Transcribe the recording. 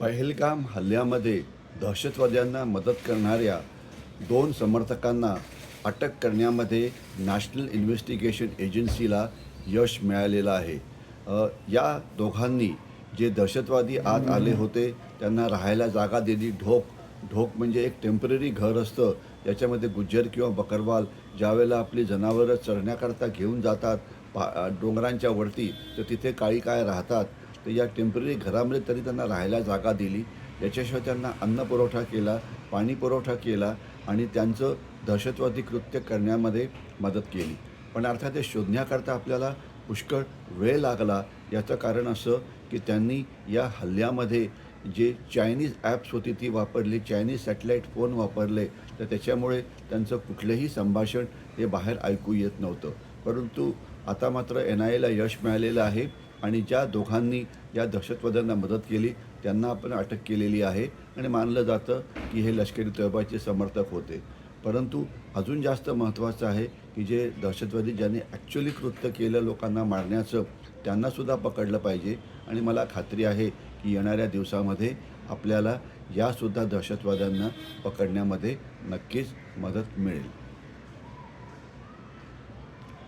पहलगाम हल्ल्यामध्ये दहशतवाद्यांना मदत करणाऱ्या दोन समर्थकांना अटक करण्यामध्ये नॅशनल इन्व्हेस्टिगेशन एजन्सीला यश मिळालेलं आहे. या दोघांनी जे दहशतवादी आत आले होते त्यांना राहायला जागा दिली. ढोक ढोक म्हणजे एक टेंपररी घर असतं. याच्यामध्ये गुज्जर किंवा बकरवाल ज्यावेळेला आपली जनावरं चढण्याकरता घेऊन जातात पा डोंगरांच्या वरती तर तिथे काळी काय राहतात. तर या टेंपररी घरामध्ये तरी त्यांना राहायला जागा दिली. याच्याशिवाय त्यांना अन्न पुरवठा केला पाणी पुरवठा केला आणि त्यांचं दहशतवादी कृत्य करण्यामध्ये मदत केली. पण अर्थात ते शोधण्याकरता आपल्याला पुष्कळ वेळ लागला. याचं कारण असं की त्यांनी या हल्ल्यामध्ये जे चायनीज ॲप्स होती ती वापरली चायनीज सॅटेलाईट फोन वापरले तर त्याच्यामुळे त्यांचं कुठलंही संभाषण हे बाहेर ऐकू येत नव्हतं. परंतु आता मात्र एन आय एला यश मिळालेलं आहे. आणि ज्या दोघांनी या दहशतवाद्यांना मदत केली त्यांना आपण अटक केलेली आहे. आणि मानलं जातं की हे लष्करी तैबाचे समर्थक होते. परंतु अजून जास्त महत्त्वाचं आहे की जे दहशतवादी ज्यांनी ॲक्च्युली कृत्य केलं लोकांना मारण्याचं त्यांनासुद्धा पकडलं पाहिजे. आणि मला खात्री आहे की येणाऱ्या दिवसामध्ये आपल्याला यासुद्धा दहशतवाद्यांना पकडण्यामध्ये नक्कीच मदत मिळेल.